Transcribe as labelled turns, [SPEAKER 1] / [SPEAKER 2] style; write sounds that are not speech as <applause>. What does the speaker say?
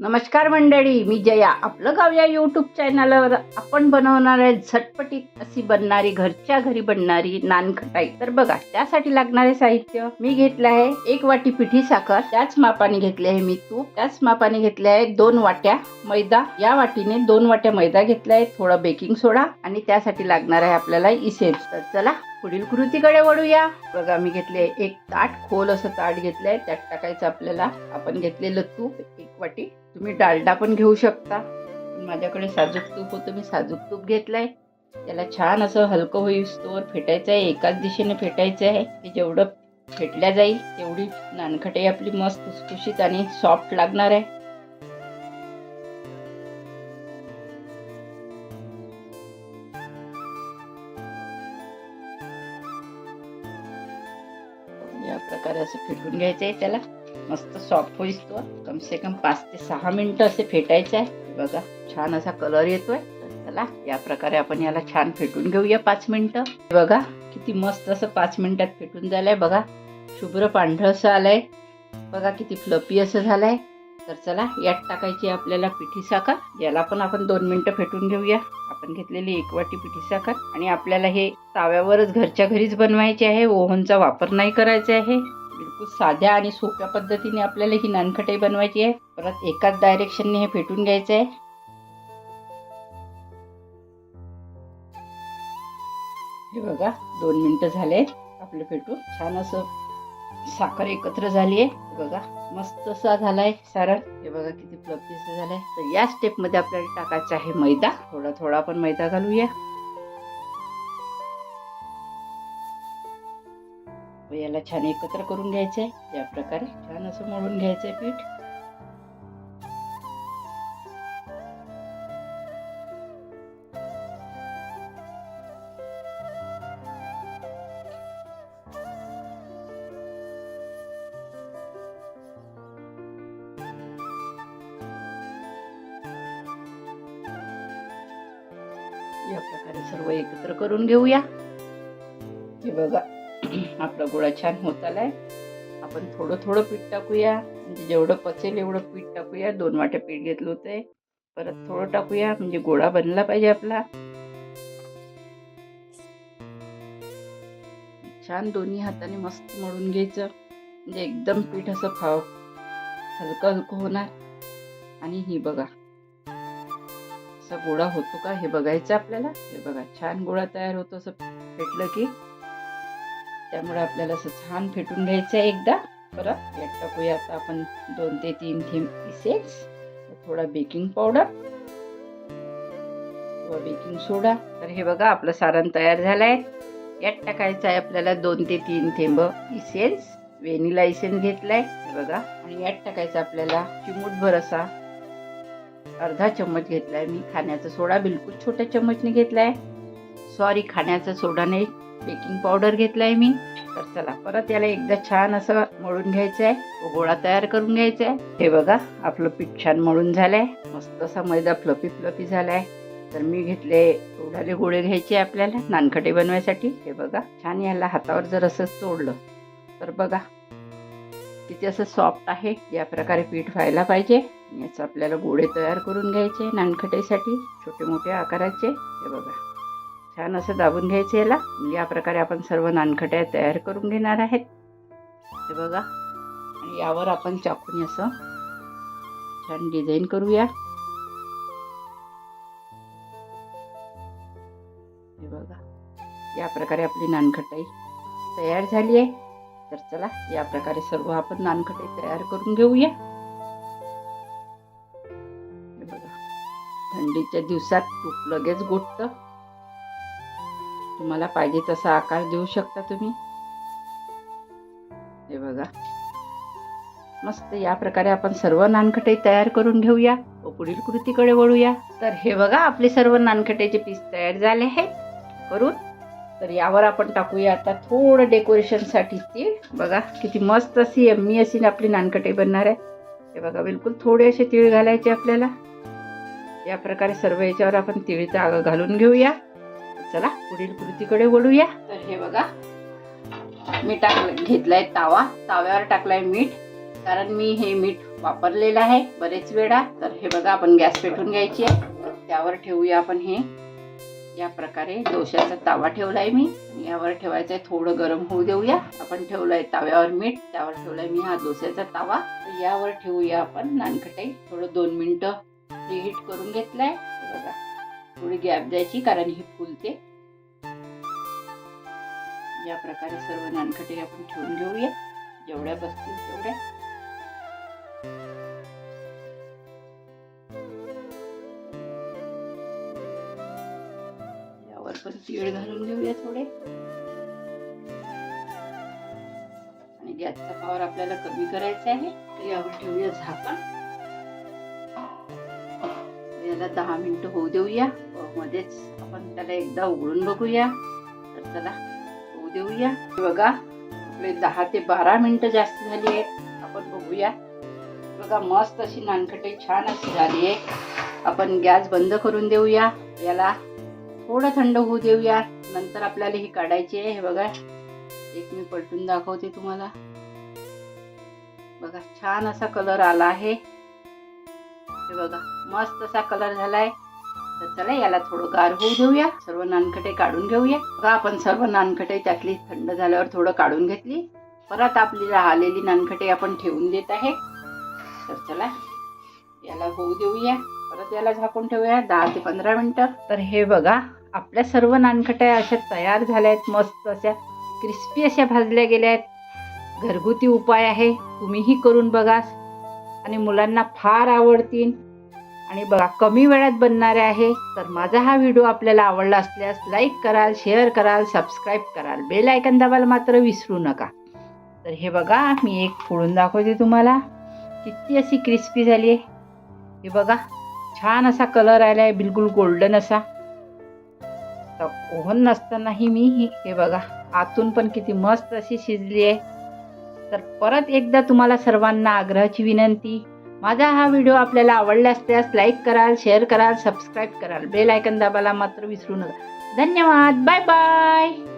[SPEAKER 1] नमस्कार मंडळी मी जया. आपलं गाव या यूट्यूब चॅनलवर आपण बनवणार आहे झटपटीत अशी बनणारी घरच्या घरी बनणारी नानखटाई. तर बघा त्यासाठी लागणारे साहित्य मी घेतलं आहे. एक वाटी पिठी साखर त्याच मापाने घेतले आहे मी तूप त्याच मापाने घेतले आहे दोन वाट्या मैदा. या वाटीने दोन वाट्या मैदा घेतला आहे थोडा बेकिंग सोडा आणि त्यासाठी लागणार आहे आपल्याला इसेप्स तर चला पुढील कृतीकडे वळूया. बघा मी घेतले एक ताट खोल असं ताट घेतलंय. त्यात टाकायचं आपल्याला. आपण घेतलेलं तूप एक वाटी. तुम्ही डालडा पण घेऊ शकता. माझ्याकडे साजूक तूप होतं मी साजूक तूप घेतलंय. त्याला छान असं हलकं होईस्तोवर फेटायचं आहे. एकाच दिशेने फेटायचं आहे. की जेवढं फेटल्या जाईल तेवढी नानखटाई आपली मस्त खुसखुशीत आणि सॉफ्ट लागणार आहे. असं फेटून घ्यायचं आहे त्याला. मस्त सॉफ्ट होईस तो कम से कम पाच ते सहा मिनटं असे फेटायचं आहे. बघा छान असा कलर येतोय. चला या प्रकारे आपण याला छान फेटून घेऊया पाच मिनटं. बघा किती मस्त असं पाच मिनिटात फेटून झालंय. बघा शुभ्र पांढरं असं आलंय. बघा किती फ्लपी असं झालंय. तर चला यात टाकायची आपल्याला पिठी साखर. याला पण आपण दोन मिनिटं फेटून घेऊया. आपण घेतलेली एक वाटी पिठी साखर. आणि आपल्याला हे ताव्यावरच घरच्या घरीच बनवायचे आहे. ओव्हनचा वापर नाही करायचा आहे. बिलकुल साध्या आणि सोप्या पद्धतीने आपल्याला ही नानखटाई बनवायची आहे. परत एकाच डायरेक्शनने हे फेटून घ्यायचं आहे हे बघा दोन मिनटं झाले. आपलं फेटून छान असं साखर एकत्र झाली आहे बघा मस्त असा झालाय सारण. हे बघा किती फ्लफी झालाय. तर या स्टेपमध्ये आपल्याला टाकायचा आहे मैदा. थोडा थोडा आपण मैदा घालूया. व याला छान एकत्र करून घ्यायचं आहे या प्रकारे छान असं मळून घ्यायचं आहे पीठ. या प्रकारे सर्व एकत्र करून घेऊया. हे बघा. <clears throat> आपला गोळा छान होत आलाय. आपण थोडं थोडं पीठ टाकूया. म्हणजे जेवढं पचेल एवढं पीठ टाकूया. दोन वाट्या पीठ घेतलं होतंय परत थोडं टाकूया. म्हणजे गोळा बनला पाहिजे आपला. छान दोन्ही हाताने मस्त मळून घ्यायचं. म्हणजे एकदम पीठ असं खाव हलकं हलकं होणार. आणि ही बघा. असा गोळा होतो का? हे बघायचं आपल्याला. हे बघा छान गोळा तयार होतो असं फेटलं की. त्यामुळे आपल्याला असं छान फेटून घ्यायचं आहे एकदा. परत यात टाकूया आता आपण दोन ते तीन थेंब इसेन्स थोडा बेकिंग पावडर किंवा बेकिंग सोडा तर हे बघा आपलं सारण तयार झालं आहे यात टाकायचं आहे आपल्याला दोन ते तीन थेंब इसेन्स व्हेनिला इसेन्स घेतलाय हे बघा. आणि यात टाकायचं आपल्याला चिमूटभर असा अर्धा चम्मच घेतलाय मी. खाण्याचा सोडा बिलकुल छोट्या चम्मचने घेतलाय. सॉरी खाण्याचा सोडा नाही. बेकिंग पावडर घेतलाय मी. तर चला परत याला एकदा छान असं मळून घ्यायचं आहे गोळा तयार करून घ्यायचा आहे हे बघा आपलं पीठ छान मळून झालंय. मस्त असा मैदा फ्लफी फ्लफी झालाय. तर मी घेतले एवढाले गोळे घ्यायचे आपल्याला नानखटे बनवायसाठी. हे बघा छान याला हातावर जर असं चोडलं तर बघा किती असं सॉफ्ट आहे. या प्रकारे पीठ व्हायला पाहिजे. याचं आपल्याला गोळे तयार करून घ्यायचे नानखटेसाठी छोटे मोठे आकाराचे. हे बघा. छान असं दाबून घ्यायचं याला. या प्रकारे आपण सर्व नानखट्या तयार करून घेणार आहेत. हे बघा. आणि यावर आपण चाकून असं छान डिझाईन करूया. हे बघा. या प्रकारे आपली नानखटाई तयार झाली आहे. तर चला या प्रकारे सर्व आपण नानखटाई तयार करून घेऊया. हे बघा. थंडीच्या दिवसात तूप लगेच गोठतं तुम्हाला पाहिजे तसा आकार देऊ शकता तुम्ही? हे बघा. मस्त या प्रकारे आपण सर्व नानखटे तयार करून घेऊया. व पुढील कृतीकडे वळूया. तर हे बघा आपले सर्व नानखटेचे पीस तयार झाले आहेत. करून तर यावर आपण टाकूया आता थोडं डेकोरेशनसाठी ती. बघा किती मस्त अशी एम्मी अशी आपली नानखटे बनणार आहे हे बघा बिलकुल थोडे असे तीळ घालायचे आपल्याला. या प्रकारे सर्व याच्यावर आपण तिळीचा घालून घेऊया. चला पुढील कृतीकडे वळूया. तर हे बघा मी टाक घेतलाय तावा. ताव्यावर टाकलाय मीठ. कारण मी हे मीठ वापरलेलं आहे बरेच वेळा. तर हे बघा आपण गॅस पेटून घ्यायची आहे. त्यावर ठेवूया आपण हे. या प्रकारे डोश्याचा तावा ठेवलाय मी. यावर ठेवायचं आहे थोडं गरम होऊ देऊया. आपण ठेवलंय तव्यावर मीठ. त्यावर ठेवलाय मी हा डोस्याचा तावा. यावर ठेवूया आपण नानखटाई थोडं दोन मिनिटं प्रीहीट करून घेतलाय. थोडी गॅप द्यायची कारण ही फुलते. या प्रकारे सर्व नानखटे आपण ठेवून घेऊया. जेवढ्या बसतील तेवढ्या. यावर पण तीळ घालून घेऊया थोडे. आणि गॅसचा पावर आपल्याला कमी करायचा आहे यावर ठेवूया झाकण. त्याला दहा मिनिटं होऊ देऊया. मध्येच आपण त्याला एकदा उघडून बघूया. तर चला होऊ देऊया. बघा आपले दहा ते बारा मिनिटं जास्त झाली आहेत. आपण बघूया. बघा मस्त अशी नानखटाई छान अशी झाली आहे आपण गॅस बंद करून देऊया. याला थोडं थंड होऊ देऊया. नंतर आपल्याला ही काढायची आहे. हे बघा एक मी पलटून दाखवते तुम्हाला. बघा छान असा कलर आला आहे. हे बघा मस्त असा कलर झालाय. तर चला याला थोडं गार होऊ देऊया. सर्व नानखटे काढून घेऊया. बघा आपण सर्व नानखटे त्यातली थंड झाल्यावर थोडं काढून घेतली. परत आपली राहिलेली नानखटे आपण ठेवून देत आहे. तर चला याला होऊ देऊया. परत याला झाकून ठेवूया दहा ते पंधरा मिनटं. तर हे बघा आपल्या सर्व नानखट्या अशा तयार झाल्या आहेत मस्त अशा क्रिस्पी अशा भाजल्या गेल्या आहेत घरगुती उपाय आहे तुम्हीही करून बघा. आणि मुलांना फार आवडतील. आणि बघा कमी वेळात बनणारे आहे तर माझा हा व्हिडिओ आपल्याला आवडला असल्यास लाईक कराल शेअर कराल सबस्क्राईब कराल. बेल आयकन दाबायला मात्र विसरू नका. तर हे बघा मी एक फोडून दाखवते तुम्हाला. किती अशी क्रिस्पी झाली आहे. हे बघा छान असा कलर आला आहे बिलकुल गोल्डन असा. तर ओव्हन नसतानाही मी हे बघा आतून पण किती मस्त अशी शिजली आहे. तर परत एकदा तुम्हाला सर्वांना आग्रहाची विनंती माझा हा व्हिडिओ आपल्याला आवडला असल्यास लाईक कराल शेअर कराल सबस्क्राईब कराल. बेल आयकन दाबायला मात्र विसरू नका. धन्यवाद. Bye bye.